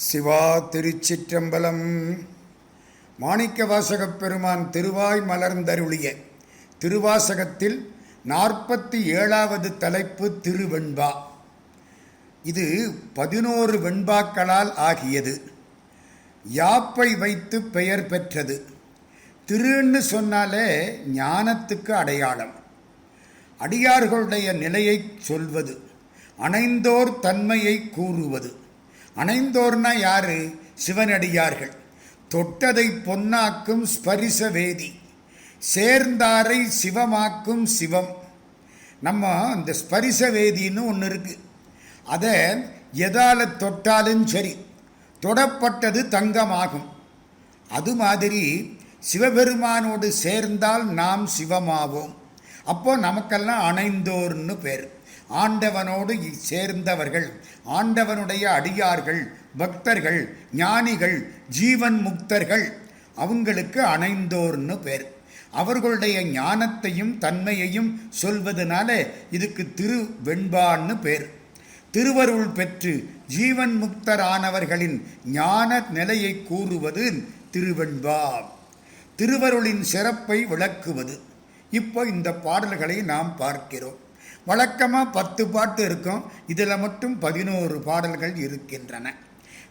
சிவா திருச்சிற்றம்பலம். மாணிக்க வாசகப் பெருமான் திருவாய் மலர்ந்தருளிய திருவாசகத்தில் நாற்பத்தி ஏழாவது தலைப்பு திருவெண்பா. இது பதினோரு வெண்பாக்களால் ஆகியது. யாப்பை வைத்து பெயர் பெற்றது. திருன்னு சொன்னாலே ஞானத்துக்கு அடையாளம். அடியார்களுடைய நிலையை சொல்வது அணைந்தோர் தன்மையை கூறுவது. அணைந்தோர்னா யாரு? சிவனடியார்கள். தொட்டதை பொன்னாக்கும் ஸ்பரிச வேதி. சேர்ந்தாரை சிவமாக்கும் சிவம். நம்ம இந்த ஸ்பரிச வேதின்னு ஒன்று இருக்கு. அதை எதால தொட்டாலும் சரி தொடப்பட்டது தங்கமாகும். அது மாதிரி சிவபெருமானோடு சேர்ந்தால் நாம் சிவமாவோம். அப்போ நமக்கெல்லாம் அணைந்தோர்னு பேர். ஆண்டவனோடு சேர்ந்தவர்கள் ஆண்டவனுடைய அடியார்கள் பக்தர்கள் ஞானிகள் ஜீவன் முக்தர்கள் அவங்களுக்கு அணைந்தோர்னு பேர். அவர்களுடைய ஞானத்தையும் தன்மையையும் சொல்வதனால இதுக்கு திருவெண்பான்னு பேர். திருவருள் பெற்று ஜீவன் முக்தரானவர்களின் ஞான நிலையை கூறுவது திருவெண்பா. திருவருளின் சிறப்பை விளக்குவது. இப்போ இந்த பாடல்களை நாம் பார்க்கிறோம். வழக்கமாக பத்து பாட்டு இருக்கும். இதில் மட்டும் பதினோரு பாடல்கள் இருக்கின்றன.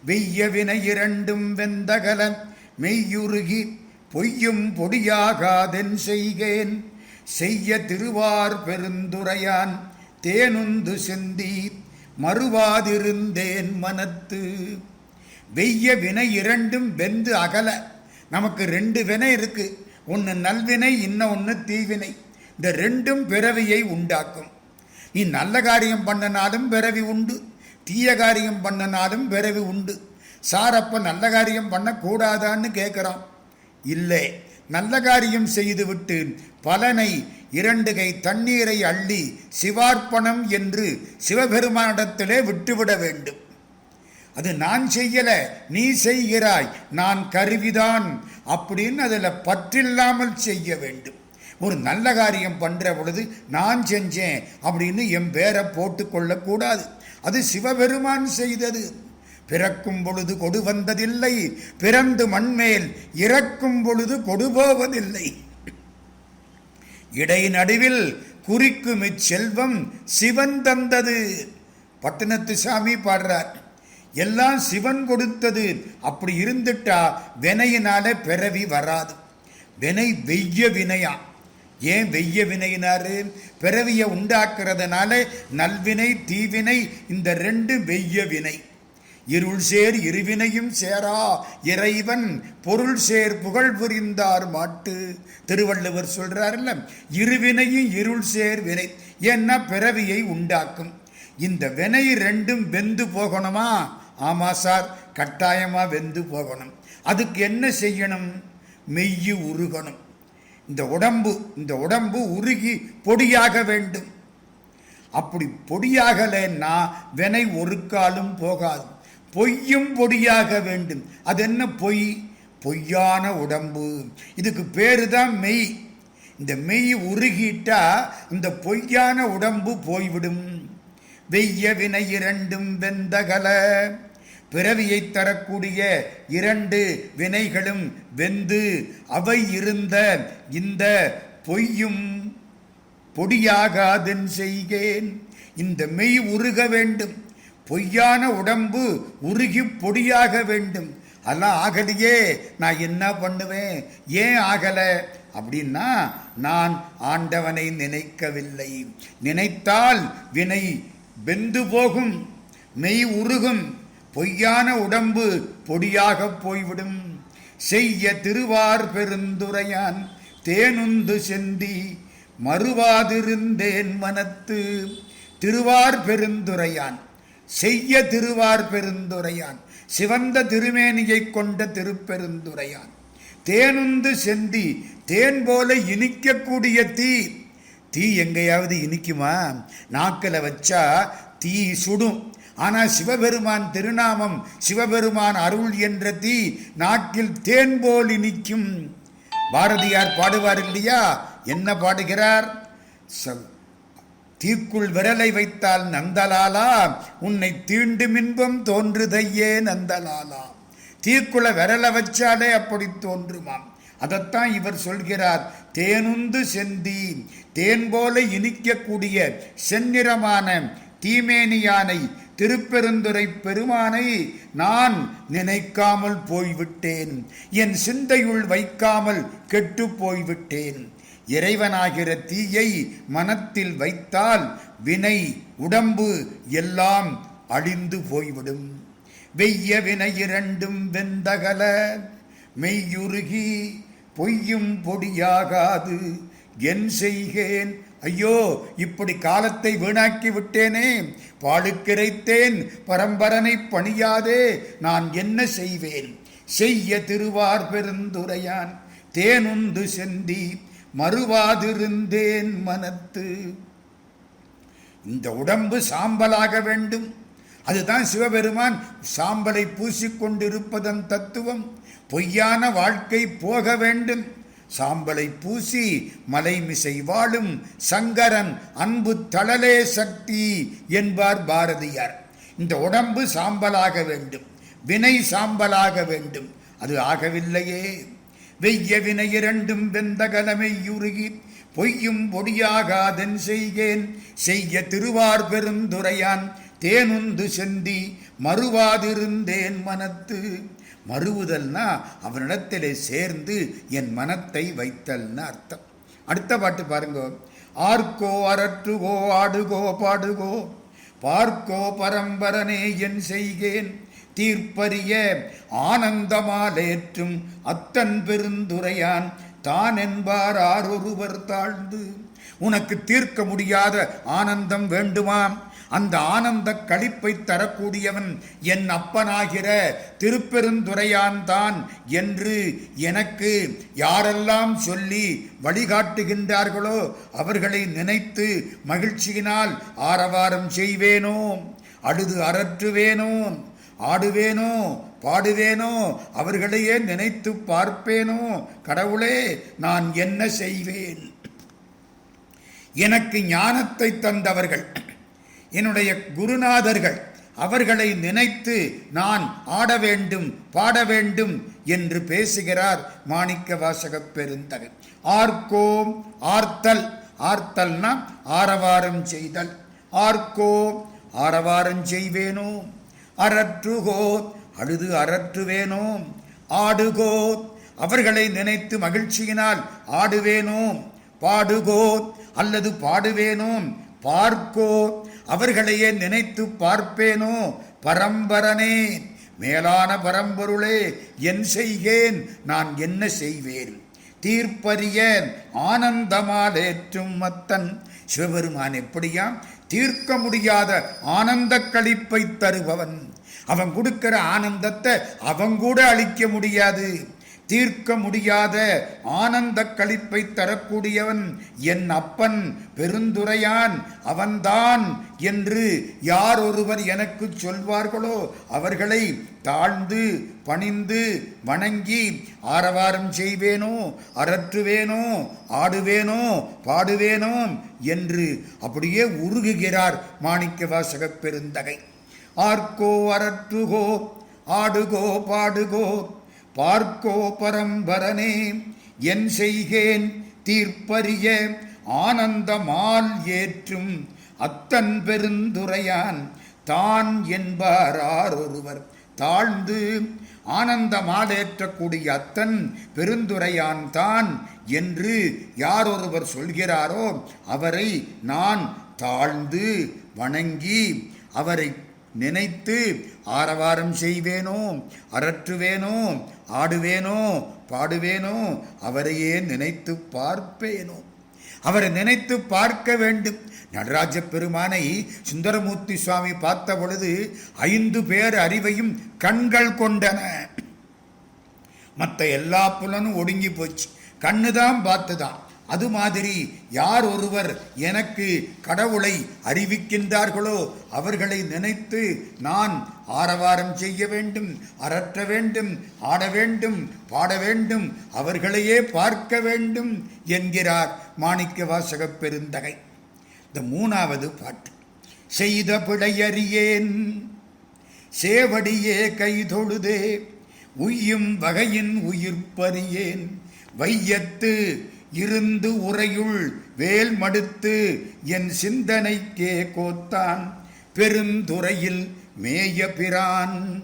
வெய்ய வினை இரண்டும் வெந்தகல மெய்யுருகி பொய்யும் பொடியாகாதென் செய்கேன். செய்ய திருவார் பெருந்துரையான் தேனுந்து செந்தி மறுவாதிருந்தேன் மனத்து. வெய்ய வினை இரண்டும் வெந்து அகல. நமக்கு ரெண்டு வினை இருக்கு. ஒன்று நல்வினை இன்னும் ஒன்று தீவினை. இந்த ரெண்டும் பிறவியை உண்டாக்கும். நீ நல்ல காரியம் பண்ணனாலும் பிறவி உண்டு. தீய காரியம் பண்ணனாலும் பிறவி உண்டு. சார் அப்போ நல்ல காரியம் பண்ணக்கூடாதான்னு கேட்குறான் இல்லை நல்ல காரியம் செய்துவிட்டு பலனை இரண்டு கை தண்ணீரை அள்ளி சிவார்ப்பணம் என்று சிவபெருமானிடத்திலே விட்டுவிட வேண்டும். அது நான் செய்யல நீ செய்கிறாய் நான் கருவிதான் அப்படின்னு அதில் பற்றில்லாமல் செய்ய வேண்டும். ஒரு நல்ல காரியம் பண்ணுற பொழுது நான் செஞ்சேன் அப்படின்னு என் பேரை போட்டுக்கொள்ளக்கூடாது அது சிவபெருமான் செய்தது. பிறக்கும் பொழுது கொடு வந்ததில்லை பிறந்து மண்மேல் இறக்கும் பொழுது கொடு போவதில்லை. இடை நடுவில் குறிக்கும் இச்செல்வம் சிவன் தந்தது. பட்டணத்து சாமி பாடுறார் எல்லாம் சிவன் கொடுத்தது. அப்படி இருந்துட்டா வினையினால பிறவி வராது. வினை வெய்ய வினையா ஏன் வெய்ய வினையினாரு? பிறவியை உண்டாக்குறதுனால நல்வினை தீவினை இந்த ரெண்டு வெய்ய வினை. இருள் சேர் இருவினையும் சேரா இறைவன் பொருள் சேர் புகழ் புரிந்தார் மாட்டு. திருவள்ளுவர் சொல்றாருல்ல இருவினையும் இருள் சேர் வினை. ஏன்னா பிறவியை உண்டாக்கும். இந்த வினை ரெண்டும் வெந்து போகணுமா? ஆமா சார் கட்டாயமா வெந்து போகணும். அதுக்கு என்ன செய்யணும்? மெய்யு உருகணும். இந்த உடம்பு இந்த உடம்பு உருகி பொடியாக வேண்டும். அப்படி பொடியாகலைன்னா வினை ஒரு காலும் போகாது. பொய்யும் பொடியாக வேண்டும். அது என்ன பொய்? பொய்யான உடம்பு. இதுக்கு பேரு தான் மெய். இந்த மெய் உருகிட்டா இந்த பொய்யான உடம்பு போய்விடும். வெய்ய வினை இரண்டும் வெந்தகல. பிறவியை தரக்கூடிய இரண்டு வினைகளும் வெந்து அவை இருந்த இந்த பொய்யும் பொடியாகாதன் செய்கேன். இந்த மெய் உருக வேண்டும். பொய்யான உடம்பு உருகி பொடியாக வேண்டும். அதெல்லாம் ஆகலையே நான் என்ன பண்ணுவேன்? ஏன் ஆகலை? அப்படின்னா நான் ஆண்டவனை நினைக்கவில்லை. நினைத்தால் வினை வெந்து போகும் மெய் உருகும். பொய்யான உடம்பு பொடியாக போய்விடும். செய்ய திருவார் பெருந்துரையான் தேனுந்து செந்தி மறுவாதிருந்தேன் மனத்து. திருவார் பெருந்துரையான் செய்ய திருவார் பெருந்துரையான் சிவந்த திருமேனியை கொண்ட திருப்பெருந்துரையான். தேனுந்து செந்தி தேன் போல இனிக்கக்கூடிய தீ. தீ எங்கேயாவது இனிக்குமா? நாக்கில் வச்சா தீ சுடும். ஆனால் சிவபெருமான் திருநாமம் சிவபெருமான் அருள் என்ற தீ நாட்டில் தேன் போல் இனிக்கும் பாரதியார் பாடுவார் இல்லையா? என்ன பாடுகிறார்? தீக்குள் விரலை வைத்தால் நந்தலாலா? உன்னை தீண்டும் இன்பம் தோன்றுதையே நந்தலாலா? தீக்குள்ள விரலை வச்சாலே அப்படி தோன்றுமாம். அதைத்தான் இவர் சொல்கிறார் தேனுந்து செந்தி தேன் போல இனிக்கக்கூடிய செந்நிறமான தீமேனியானை திருப்பெருந்துரை பெருமானை நான் நினைக்காமல் போய்விட்டேன். என் சிந்தையுள் வைக்காமல் கெட்டு போய்விட்டேன். இறைவனாகிற தீயை மனத்தில் வைத்தால் வினை உடம்பு எல்லாம் அழிந்து போய்விடும். வெய்ய வினை இரண்டும் வெந்தகல மெய்யுருகி பொய்யும் பொடியாகாது. என் செய்கேன் ஐயோ இப்படி காலத்தை வீணாக்கி விட்டேனே. பாடுக்கிரைத்தேன் பரம்பரனை பணியாதே நான் என்ன செய்வேன்? செய்ய திருவார் பெருந்துரையான் தேனுந்து செந்தி மறுவாதிருந்தேன் மனத்து. இந்த உடம்பு சாம்பலாக வேண்டும். அதுதான் சிவபெருமான் சாம்பலை பூசிக்கொண்டிருப்பதன் தத்துவம். பொய்யான வாழ்க்கை போக வேண்டும். சாம்பலை பூசி மலைமிசை வாழும் சங்கரன் அன்பு தளலே சக்தி என்பார் பாரதியார். இந்த உடம்பு சாம்பலாக வேண்டும் வினை சாம்பலாக வேண்டும். அது ஆகவில்லையே. வெய்ய வினை இரண்டும் வெந்த கலமையுருகி பொய்யும் பொடியாகாதன் செய்கேன். செய்ய திருவார் பெருந்துரையான் தேனுந்து செந்தி மறுவாதிருந்தேன் மனத்து. மறுவுதல்னா அவனிடத்திலே சேர்ந்து என் மனத்தை வைத்தல்னு அர்த்தம். அடுத்த பாட்டு பாருங்க. ஆர்க்கோ அரற்றுகோ ஆடுகோ பாடுகோ. பார்க்கோ பரம்பரனே என் செய்கேன். தீர்ப்பறிய ஆனந்தமாலேற்றும் அத்தன் பெருந்துரையான். தான் என்பார் ஆரொருவர் தாழ்ந்து. உனக்கு தீர்க்க முடியாத ஆனந்தம் வேண்டுமாம். அந்த ஆனந்த களிப்பை தரக்கூடியவன் என் அப்பனாகிற திருப்பெருந்துரையான்தான் என்று எனக்கு யாரெல்லாம் சொல்லி வழிகாட்டுகின்றார்களோ அவர்களை நினைத்து மகிழ்ச்சியினால் ஆரவாரம் செய்வேனோ அழுது அரற்றுவேனோ ஆடுவேனோ பாடுவேனோ அவர்களையே நினைத்து பார்ப்பேனோ கடவுளே நான் என்ன செய்வேன்? எனக்கு ஞானத்தை தந்தவர்கள் என்னுடைய குருநாதர்கள் அவர்களை நினைத்து நான் ஆட வேண்டும் பாட வேண்டும் என்று பேசுகிறார் மாணிக்க வாசக பெருந்தகன். ஆர்கோம் ஆர்த்தல். ஆர்த்தல்னா ஆரவாரம் செய்தல். ஆர்க்கோ ஆரவாரம் செய்வேனோ? அரற்றுகோ அழுது அரற்றுவேனோ ஆடுகோ? அவர்களை நினைத்து மகிழ்ச்சியினால் ஆடுவேனோ? பாடுகோ அல்லது பாடுவேனோ? பார்க்கோ? அவர்களையே நினைத்து பார்ப்பேனோ? பரம்பரனே மேலான பரம்பொருளே என் செய்கேன் நான் என்ன செய்வேன்? தீர்ப்பரிய ஆனந்தமாலேற்றும் மத்தன் சிவபெருமான் எப்படியாம் தீர்க்க முடியாத ஆனந்த களிப்பை தருபவன். அவன் கொடுக்கிற ஆனந்தத்தை அவன் கூட அளிக்க முடியாது. தீர்க்க முடியாத ஆனந்த களிப்பை தரக்கூடியவன் என் அப்பன் பெருந்துரையான் அவன்தான் என்று யார் ஒருவர் எனக்கு சொல்வார்களோ அவர்களை தாழ்ந்து பணிந்து வணங்கி ஆரவாரம் செய்வேனோ அரற்றுவேனோ ஆடுவேனோ பாடுவேனோ என்று அப்படியே உருகுகிறார் மாணிக்கவாசக பெருந்தகை. ஆர்க்கோ அரற்றுகோ ஆடுகோ பாடுகோ பார்க்கோ பரம்பரனே என் செய்கேன் தீர்ப்பரிய ஆனந்தமால் ஏற்றும் அத்தன் பெருந்துரையான் தான் என்பாரார் ஒருவர் தாழ்ந்து ஆனந்தமாலேற்றக்கூடிய அத்தன் பெருந்துரையான் தான் என்று யாரொருவர் சொல்கிறாரோ அவரை நான் தாழ்ந்து வணங்கி அவரை நினைத்து ஆரவாரம் செய்வேனோ அரற்றுவேனோ ஆடுவேனோ பாடுவேனோ அவரையே நினைத்து பார்ப்பேனோ. அவரை நினைத்து பார்க்க வேண்டும். நடராஜ பெருமானை சுந்தரமூர்த்தி சுவாமி பார்த்த பொழுது ஐந்து பேர் அறிவையும் கண்கள் கொண்டன. மற்ற எல்லா புலனும் ஒடுங்கி போச்சு. கண்ணு தான் பார்த்துதான். அது மாதிரி யார் ஒருவர் எனக்கு கடவுளை அறிவிக்கின்றார்களோ அவர்களை நினைத்து நான் ஆரவாரம் செய்ய வேண்டும் அரற்ற வேண்டும் ஆட வேண்டும் பாட வேண்டும் அவர்களையே பார்க்க வேண்டும் என்கிறார் மாணிக்க வாசகப் பெருந்தகை. இந்த மூணாவது பாட்டு. செய்த பிழையறியேன் சேவடியே கைதொழுதே உய்யும் வகையின் உயிர்ப்பறியேன் வையத்து இருந்து உரையுள் வேல் மடுத்து என் சிந்தனைக்கே கோத்தான். பெருந்துறையில் மேய பிரான்.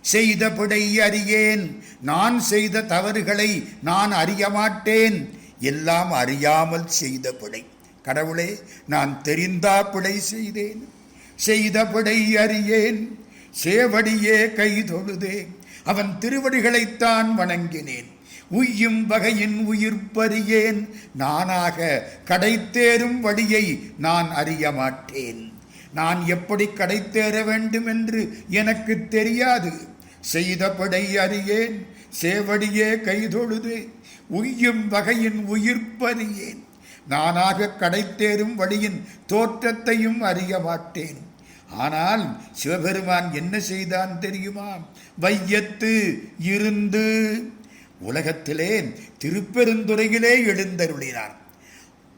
செய்த பிடை அறியேன். நான் செய்த தவறுகளை நான் அறியமாட்டேன் எல்லாம் அறியாமல் செய்த பிழை கடவுளே நான் தெரிந்தா பிழை செய்தேன். செய்த பிழை அறியேன். சேவடியே கை தொழுதே அவன் திருவடிகளைத்தான் வணங்கினேன். உய்யும் வகையின் உயிர்ப்பறியேன் நானாக கடைத்தேறும் வழியை நான் அறிய மாட்டேன் நான் எப்படி கடைத்தேற வேண்டும் என்று எனக்கு தெரியாது. செய்த படை அறியேன். சேவடியே கைதொழுது. உய்யும் வகையின் உயிர்ப்பறியேன் நானாக கடைத்தேறும் வழியின் தோற்றத்தையும் அறிய மாட்டேன் ஆனால் சிவபெருமான் என்ன செய்தான் தெரியுமா? வையத்து இருந்து உலகத்திலே திருப்பெருந்துறையிலே எழுந்தருளினான்.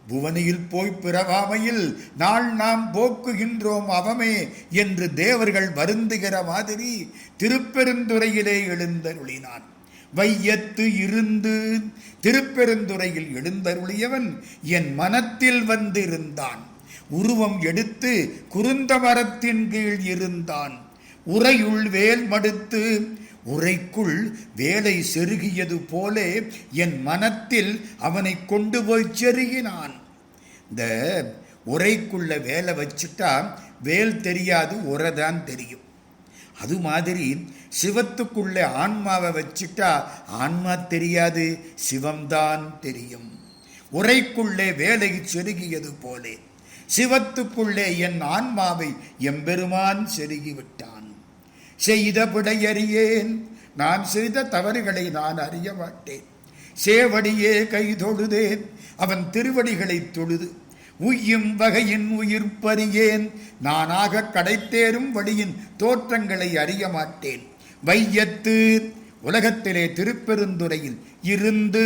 புவனியில் போய் பிறவாமையில் நாள் நாம் போக்குகின்றோம் அவமே என்று தேவர்கள் வருந்துகிற மாதிரி திருப்பெருந்துறையிலே எழுந்தருளினான். வையத்து இருந்து திருப்பெருந்துறையில் எழுந்தருளியவன் என் மனத்தில் வந்திருந்தான். உருவம் எடுத்து குருந்த மரத்தின் கீழ் இருந்தான். உரையுள் வேல் மடுத்து உரைக்குள் வேலை செருகியது போலே என் மனத்தில் அவனை கொண்டு போய் செருகினான். இந்த உரைக்குள்ள வேலை வச்சுட்டா வேல் தெரியாது உரைதான் தெரியும். அது மாதிரி சிவத்துக்குள்ளே ஆன்மாவை வச்சுட்டா ஆன்மா தெரியாது சிவம்தான் தெரியும். உரைக்குள்ளே வேலை செருகியது போலே சிவத்துக்குள்ளே என் ஆன்மாவை எம்பெருமான் செருகிவிட்டான். செய்த பிழையறியேன் நான் செய்த தவறுகளை நான் அறிய மாட்டேன். சேவடியே கை தொழுதேன். அவன் திருவடிகளை தொழுது. உய்யும் வகையின் உயிர்ப்பறியேன். நானாக கடைத்தேறும் வழியின் தோற்றங்களை அறிய மாட்டேன். வையத்து உலகத்திலே திருப்பெருந்துறையில் இருந்து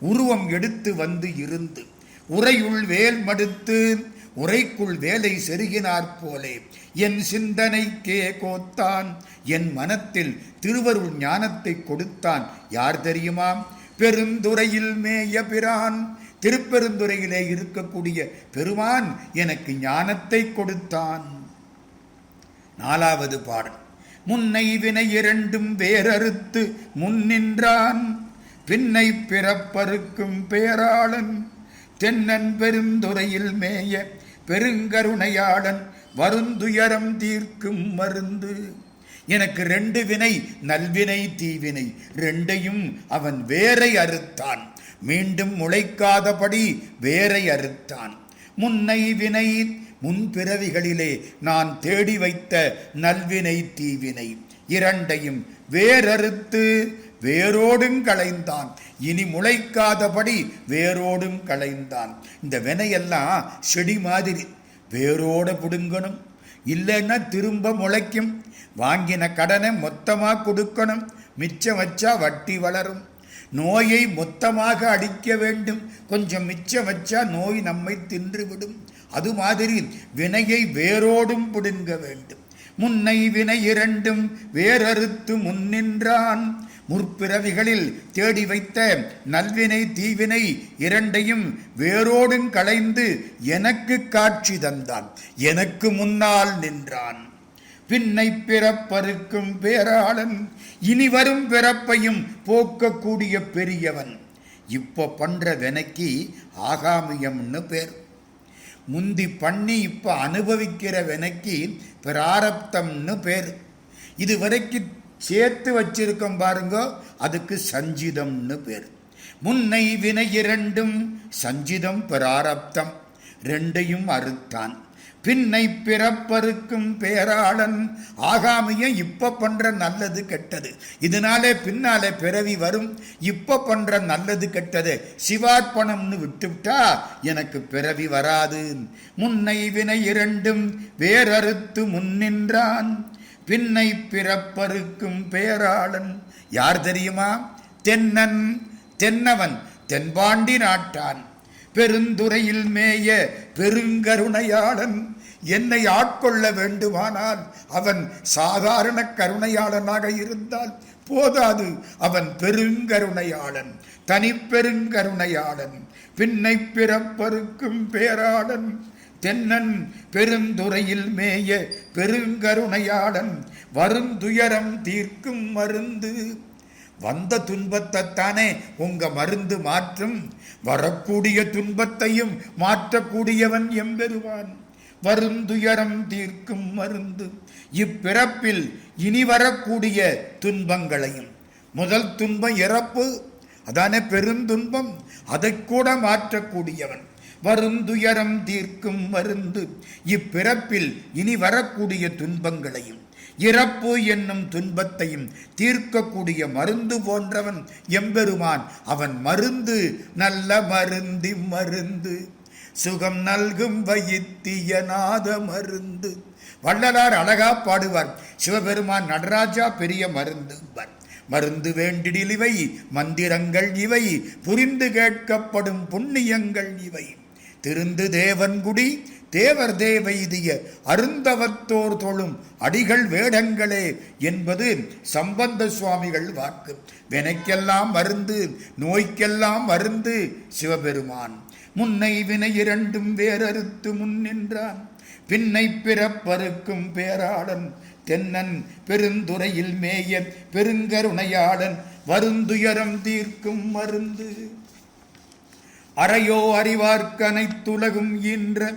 உருவம் எடுத்து வந்து இருந்து. உரையுள் வேல் மடுத்து உரைக்குள் வேலை செருகினாற் போலே என் சிந்தனைக்கே கோத்தான். என் மனத்தில் திருவருள் ஞானத்தை கொடுத்தான். யார் தெரியுமா? பெருந்துறையில் மேய பிரான். திருப்பெருந்துறையிலே இருக்கக்கூடிய பெருமான் எனக்கு ஞானத்தை கொடுத்தான். நாலாவது பாடல். முன்னை வினை இரண்டும் வேறறுத்து முன்னின்றான் பின்னை பிறப்பறுக்கும் பேராளன். தென்னன் பெருந்துறையில் மேய பெருங்கருணையாளன். வருந்துயரம் தீர்க்கும் மருந்து. எனக்கு ரெண்டு வினை நல்வினை தீவினை. ரெண்டையும் அவன் வேரை அறுத்தான். மீண்டும் முளைக்காதபடி வேரை அறுத்தான். முன்னை வினை முன்பிறவிகளிலே நான் தேடி வைத்த நல்வினை தீவினை. இரண்டையும் வேறறுத்து வேரோடும் களைந்தான். இனி முளைக்காதபடி வேரோடும் களைந்தான். இந்த வினையெல்லாம் செடி மாதிரி வேரோட பிடுங்கணும். இல்லைன்னா திரும்ப முளைக்கும். வாங்கின கடனை மொத்தமாக கொடுக்கணும். மிச்சம் வச்சா வட்டி வளரும். நோயை மொத்தமாக அடிக்க வேண்டும். கொஞ்சம் மிச்சம் வச்சா நோய் நம்மை தின்றுவிடும். அது மாதிரி வினையை வேரோடும் பிடுங்க வேண்டும். முன்னை வினை இரண்டும் வேறறுத்து முன்னின்றான். முற்பிறவிகளில் தேடி வைத்த நல்வினை தீவினை இரண்டையும் வேரோடும் களைந்து எனக்கு காட்சி தந்தான். எனக்கு முன்னால் நின்றான். பின்னை பிறப்பறுக்கும் பேராளன் இனி வரும் பிறப்பையும் போக்கக்கூடிய பெரியவன். இப்போ பண்ற வினைக்கு ஆகாமியம்னு பேர். முந்தி பண்ணி இப்போ அனுபவிக்கிற வினைக்கு பிராரப்தம்னு பேர். இதுவரைக்கு சேர்த்து வச்சிருக்கோம் பாருங்க அதுக்கு சஞ்சிதம்னு பேர். முன்னை வினை இரண்டும் சஞ்சிதம் பிராரப்தம் ரெண்டையும் அறுத்தான். பின்னை பிறப்பருக்கும் பேராளன் ஆகாமையும் இப்போ பண்ணுற நல்லது கெட்டது. இதனாலே பின்னாலே பிறவி வரும் இப்போ பண்ணுற நல்லது கெட்டது. சிவார்ப்பணம்னு விட்டுவிட்டா எனக்கு பிறவி வராது. முன்னை வினை இரண்டும் வேறறுத்து முன்னின்றான். பின்னை பிறப்பருக்கும் பேராளன். யார் தெரியுமா? தென்னன் தென்னவன் தென்பாண்டி நாட்டான். பெருந்துறையில் மேய பெருங்கருணையாளன். என்னை ஆட்கொள்ள வேண்டுமானால் அவன் சாதாரண கருணையாளனாக இருந்தால் போதாது. அவன் பெருங்கருணையாளன் தனிப்பெருங்கருணையாளன். பின்னை பிறப்பருக்கும் பேராளன். தென்னன் பெருந்துறையில் மேய பெருங்கருணையாளன் வருந்துயரம் தீர்க்கும் மருந்து. வந்த துன்பத்தைத்தானே உங்க மருந்து மாற்றும். வரக்கூடிய துன்பத்தையும் மாற்றக்கூடியவன் எம்பெருவான். வருந்துயரம் தீர்க்கும் மருந்து. இப்பிறப்பில் இனி வரக்கூடிய துன்பங்களையும். முதல் துன்பம் இறப்பு. அதானே பெருந்துன்பம். அதை கூட மாற்றக்கூடியவன். வருந்துயரம் தீர்க்கும் மருந்து. இப்பிறப்பில் இனி வரக்கூடிய துன்பங்களையும் இறப்பு என்னும் துன்பத்தையும் தீர்க்கக்கூடிய மருந்து போன்றவன் எம்பெருமான். அவன் மருந்து நல்ல மருந்தி மருந்து. சுகம் நல்கும் வைத்தியநாத மருந்து. வள்ளலார் அழகா பாடுவார். சிவபெருமான் நடராஜா பெரிய மருந்து மருந்து வேண்டிடில் இவை மந்திரங்கள் இவை புரிந்து கேட்கப்படும் புண்ணியங்கள் இவை. திருந்து தேவன்குடி தேவர் தேவைதிய அருந்தவத்தோர் தொழும் அடிகள் வேடங்களே என்பது சம்பந்த சுவாமிகள் வாக்கு. வினைக்கெல்லாம் மருந்து நோய்க்கெல்லாம் மருந்து சிவபெருமான். முன்னை வினை இரண்டும் வேறறுத்து முன்னின்றான் பின்னை பிறப்பறுக்கும் பேராளன் தென்னன் பெருந்துறையில் மேய பெருங்கருணையாளன் வருந்துயரம் தீர்க்கும் மருந்து. அறையோ அறிவார்க்கனைத்துலகும் ஈன்ற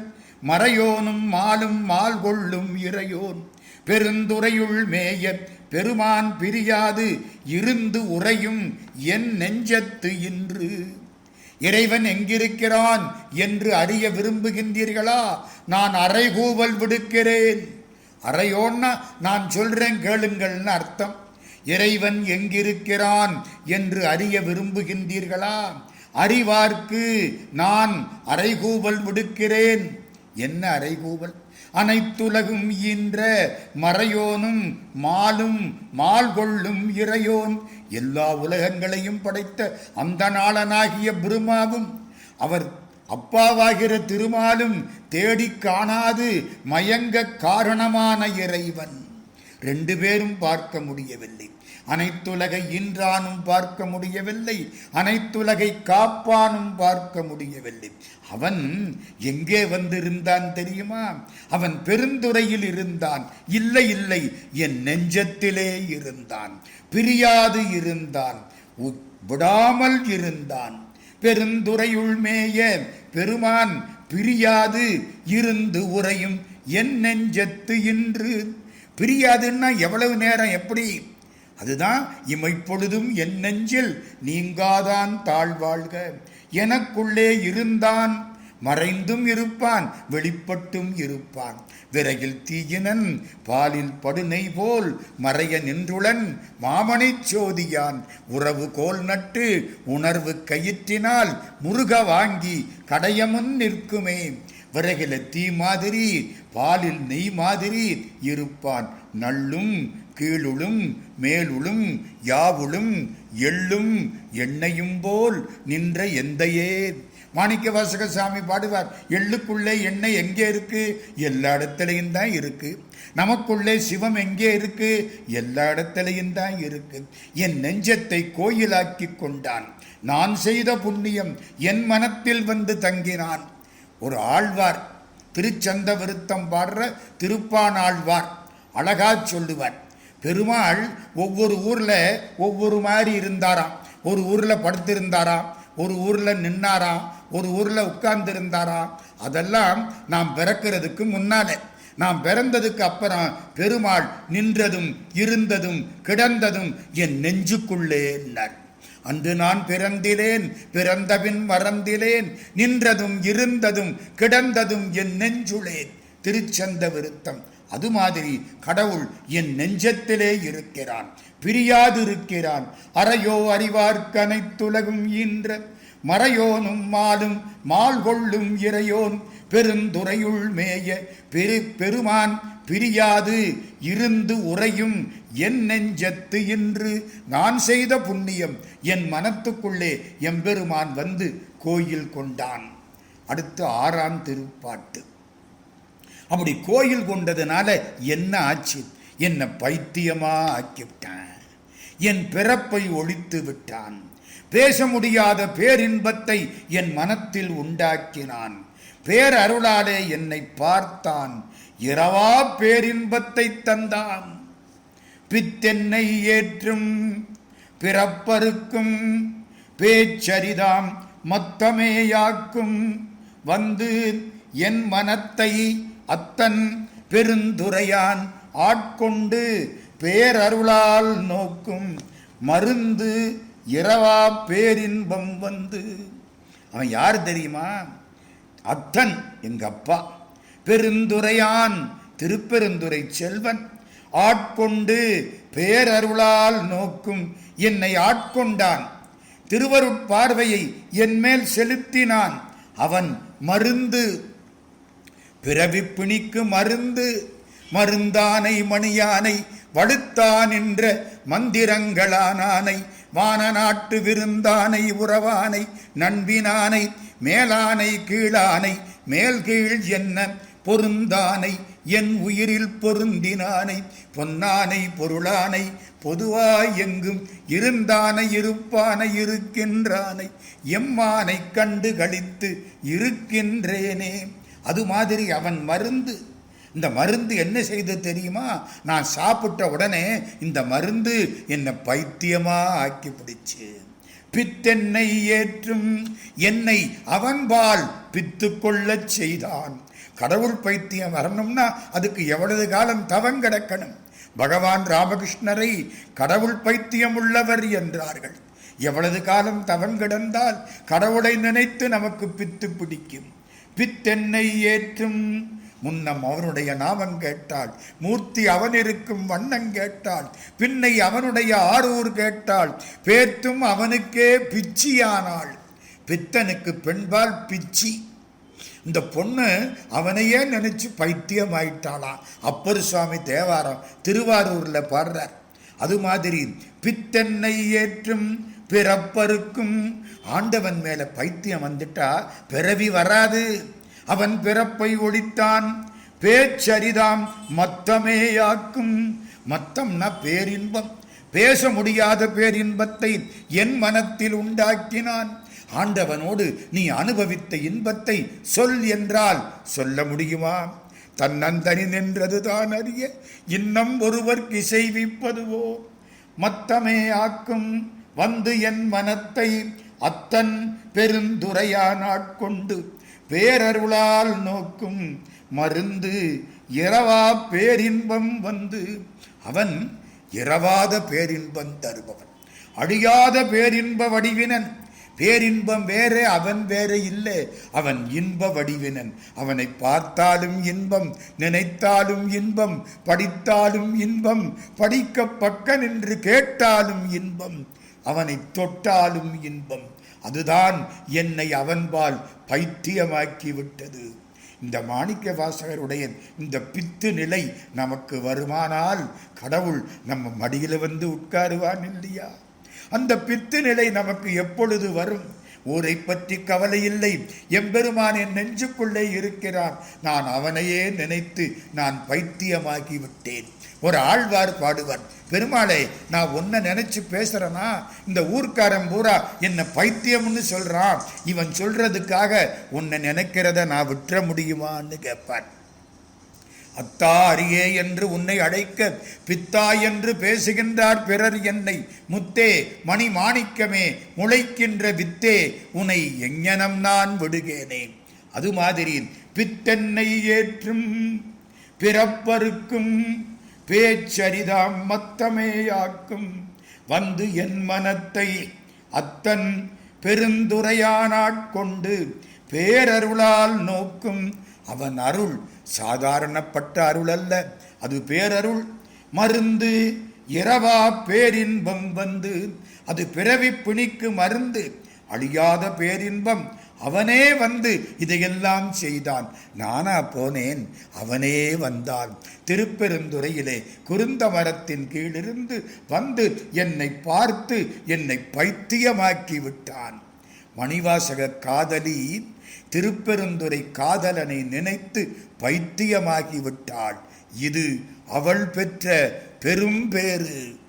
மறையோனும் மாலும் மால் கொள்ளும் இறையோன். பெருந்துறையுள் மேய பெருமான் பிரியாது இருந்து உறையும் என் நெஞ்சத்து இன்று. இறைவன் எங்கிருக்கிறான் என்று அறிய விரும்புகின்றீர்களா? நான் அறைகூவல் விடுக்கிறேன். அறையோன்னா நான் சொல்றேன் கேளுங்கள்னு அர்த்தம். இறைவன் எங்கிருக்கிறான் என்று அறிய விரும்புகின்றீர்களா? அறிவார்க்கு நான் அறைகூவல் விடுக்கிறேன் என்ன அறைகூவல்? அனைத்துலகும் ஈன்ற மறையோனும் மாலும் மால் கொள்ளும் இறையோன். எல்லா உலகங்களையும் படைத்த அந்த நாளனாகிய பிரம்மாவும் அவர் அப்பாவாகிற திருமாலும் தேடி காணாது மயங்க காரணமான இறைவன். ரெண்டு பேரும் பார்க்க முடியவில்லை. அனைத்துலகை இன்றானும் பார்க்க முடியவில்லை. அனைத்துலகை காப்பானும் பார்க்க முடியவில்லை. அவன் எங்கே வந்திருந்தான் தெரியுமா? அவன் பெருந்துறையில் இருந்தான். இல்லை இல்லை என் நெஞ்சத்திலே இருந்தான். பிரியாது இருந்தான். விடாமல் இருந்தான். பெருந்துறையுள் மேய பெருமான் பிரியாது இருந்து உறையும் என் நெஞ்சத்து இன்று. பிரியாதுன்னா எவ்வளவு நேரம் எப்படி? அதுதான் இமைப்பொழுதும் என் நெஞ்சில் நீங்காதான் தாழ்வாழ்க. எனக்குள்ளே இருந்தான் மறைந்தும் இருப்பான் வெளிப்பட்டும் இருப்பான். விரையில் தீயினன் பாலில் படுனை போல் மறைய நின்றுளன் மாமனைச் சோதியான். உறவு கோல் நட்டு உணர்வு கயிற்றினால் முருக வாங்கி கடையமுன் நிற்குமே. விறகில தீ மாதிரி பாலில் நெய் மாதிரி இருப்பான். நள்ளும் கீழுளும் மேலுளும் யாவுளும் எள்ளும் எண்ணெயும் போல் நின்ற எந்தையே. மாணிக்க வாசக சாமி பாடுவார் எள்ளுக்குள்ளே எண்ணெய் எங்கே இருக்கு? எல்லா இடத்துலையும் தான் இருக்கு. நமக்குள்ளே சிவம் எங்கே இருக்கு? எல்லா இடத்துலையும் தான் இருக்கு. என் நெஞ்சத்தை கோயிலாக்கி கொண்டான். நான் செய்த புண்ணியம் என் மனத்தில் வந்து தங்கினான். ஒரு ஆழ்வார் திருச்சந்த விருத்தம் பாடுற திருப்பான் ஆழ்வார் அழகா சொல்லுவார். பெருமாள் ஒவ்வொரு ஊரில் ஒவ்வொரு மாதிரி இருந்தாராம். ஒரு ஊரில் படுத்திருந்தாராம் ஒரு ஊரில் நின்னாராம் ஒரு ஊரில் உட்கார்ந்துருந்தாராம். அதெல்லாம் நாம் பிறக்கிறதுக்கு முன்னாலே. நாம் பிறந்ததுக்கு அப்புறம் பெருமாள் நின்றதும் இருந்ததும் கிடந்ததும் என் நெஞ்சுக்குள்ளே நெஞ்சுக்குள்ளேன்னார் அன்று நான் பிறந்திலேன் பிறந்தபின் மறந்திலேன் நின்றதும் இருந்ததும் கிடந்ததும் என் நெஞ்சுளேன் திருச்சந்த விருத்தம் அது மாதிரி கடவுள் என் நெஞ்சத்திலே இருக்கிறான் பிரியாதிருக்கிறான். அறையோ அறிவார்க்கனைத்துலகும் ஈன்ற மறையோனும் மாலும் மால் கொள்ளும் இறையோன் பெருந்துறையுள் மேய பெரு பெருமான் பிரியாது இருந்து உறையும் என் நெஞ்சத்து இன்று நான் செய்த புண்ணியம். என் மனத்துக்குள்ளே எம்பெருமான் வந்து கோயில் கொண்டான். அடுத்து ஆறாம் திருப்பாட்டு. அப்படி கோயில் கொண்டதுனால என்ன ஆச்சு? என்னை பைத்தியமா ஆக்கிவிட்டான் என் பிறப்பை ஒழித்து விட்டான். பேச முடியாத பேரின்பத்தை என் மனத்தில் உண்டாக்கினான். பேரருளாலே என்னை பார்த்தான். இரவா பேரின்பத்தை தந்தான். பித்தென்னை ஏற்றும் பிறப்பருக்கும் பேச்சரிதாம் மத்தமேயாக்கும். வந்து என் மனத்தை அத்தன் பெருந்துரையான் ஆட்கொண்டு பேரருளால் நோக்கும் மருந்து இரவா பேரின்பம் வந்து. அவன் யார் தெரியுமா? அத்தன் எங்க அப்பா. பெருந்துரையான் திருப்பெருந்துரை செல்வன். ஆட்கொண்டு பேரருளால் நோக்கும் என்னை ஆட்கொண்டான். திருவருட்பார்வையை என் மேல் செலுத்தினான். அவன் மருந்து பிறவி பிணிக்கு மருந்து மருந்தானை மணியானை வடுத்தான் என்ற மந்திரங்களானானை வான நாட்டு விருந்தானை உறவானை நண்பினானை மேலானை கீழானை மேல் கீழ் என்ன பொருந்தானை என் உயிரில் பொருந்தினானை பொன்னானை பொருளானை பொதுவாய் எங்கும் இருந்தானை இருப்பானை இருக்கின்றானை எம்மானை கண்டு கழித்து இருக்கின்றேனே. அது மாதிரி அவன் மருந்து. இந்த மருந்து என்ன செய்து தெரியுமா? நான் சாப்பிட்ட உடனே இந்த மருந்து என்னை பைத்தியமா ஆக்கி பிடிச்சு பித்தென்னை ஏற்றும் என்னை அவன்பால் பித்து கொள்ளச் செய்தான். கடவுள் பைத்தியம் வரணும்னா அதுக்கு எவ்வளவு காலம் தவம் கிடக்கணும்? பகவான் ராமகிருஷ்ணரை கடவுள் பைத்தியம் உள்ளவர் என்றார்கள். எவ்வளவு காலம் தவன் கிடந்தால் கடவுளை நினைத்து நமக்கு பித்து பிடிக்கும். பித்தென்னை ஏற்றும். முன்னம் அவனுடைய நாமம் கேட்டாள். மூர்த்தி அவன் இருக்கும் வண்ணம் கேட்டாள். பின்னை அவனுடைய ஆரூர் கேட்டாள். பேத்தும் அவனுக்கே பிச்சியானாள். பித்தனுக்கு பெண்பால் பிச்சி. இந்த பொண்ணு அவனையே நினைச்சு பைத்தியம் ஆயிட்டாளாம் அப்பர் சுவாமி தேவாரம் திருவாரூர்ல பாடுறார். அது மாதிரி பித்தென்னை ஏற்றும் பிறப்பருக்கும் ஆண்டவன் மேல பைத்தியம் வந்துட்டா பிறவி வராது. அவன் பிறப்பை ஒழித்தான். பேச்சரிதாம் மத்தமேயாக்கும். மத்தம்னா பேரின்பம். பேச முடியாத பேரின்பத்தை என் மனத்தில் உண்டாக்கினான். ஆண்டவனோடு நீ அனுபவித்த இன்பத்தை சொல் என்றால் சொல்ல முடியுமா? தன்னந்தனி நின்றது தான் அறிய இன்னம் ஒருவர் இசைவிப்பதுவோ? மத்தமே ஆக்கும் வந்து என் மனத்தை அத்தன் பெருந்துரையானாட்கொண்டு பேரருளால் நோக்கும் மருந்து இரவா பேரின்பம் வந்து அவன் இரவாத பேரின்பம் தருபவன். அழியாத பேரின்ப வடிவினன் பேரின்பம் வேறே அவன் வேற இல்லை அவன் இன்ப வடிவினன். அவனை பார்த்தாலும் இன்பம் நினைத்தாலும் இன்பம் படித்தாலும் இன்பம் படிக்க பக்க நின்று கேட்டாலும் இன்பம் அவனை தொட்டாலும் இன்பம். அதுதான் என்னை அவன்பால் பைத்தியமாக்கி விட்டது இந்த மாணிக்க வாசகருடைய இந்த பித்து நிலை நமக்கு வருமானால் கடவுள் நம்ம மடியில் வந்து உட்காருவான் இல்லையா? அந்த பித்து நிலை நமக்கு எப்பொழுது வரும்? ஊரை பற்றி கவலை இல்லை. எம்பெருமான் என் நெஞ்சுக்குள்ளே இருக்கிறான். நான் அவனையே நினைத்து நான் பைத்தியமாகி விட்டேன் ஒரு ஆழ்வார் பாடுவார் பெருமாளே நான் உன்னை நினைச்சு பேசுறேனா? இந்த ஊர்க்காரன் பூரா என்ன பைத்தியம்னு சொல்றான். இவன் சொல்றதுக்காக உன்னை நினைக்கிறத நான் விட்டுற முடியுமான்னு கேட்பான் அத்தா அரியே என்று உன்னை அழைக்க பித்தா என்று பேசுகின்றார் பிறர் என்னை. முத்தே மணி மாணிக்கமே முளைக்கின்ற வித்தே உனை எஞ்ஞனம் நான் விடுகேனே. அது மாதிரி பித்தென்னை ஏற்றும் பிறப்பருக்கும் பேச்சரிதாம் மத்தமேயாக்கும். வந்து என் மனத்தை அத்தன் பெருந்துரையானாட்கொண்டு பேரருளால் நோக்கும் அவன் அருள் சாதாரணப்பட்ட அருள் அல்ல அது பேரருள். மருந்து இரவா பேரின்பம் வந்து அது பிறவி பிணிக்கு மருந்து. அழியாத பேரின்பம் அவனே வந்து இதையெல்லாம் செய்தான். நானா போனேன் அவனே வந்தான். திருப்பெருந்துறையிலே குருந்த மரத்தின் கீழிருந்து வந்து என்னை பார்த்து என்னை பைத்தியமாக்கி விட்டான். மணிவாசக காதலி திருப்பெருந்துரை காதலனை நினைத்து பைத்தியமாகிவிட்டாள். இது அவள் பெற்ற பெரும்பேறு.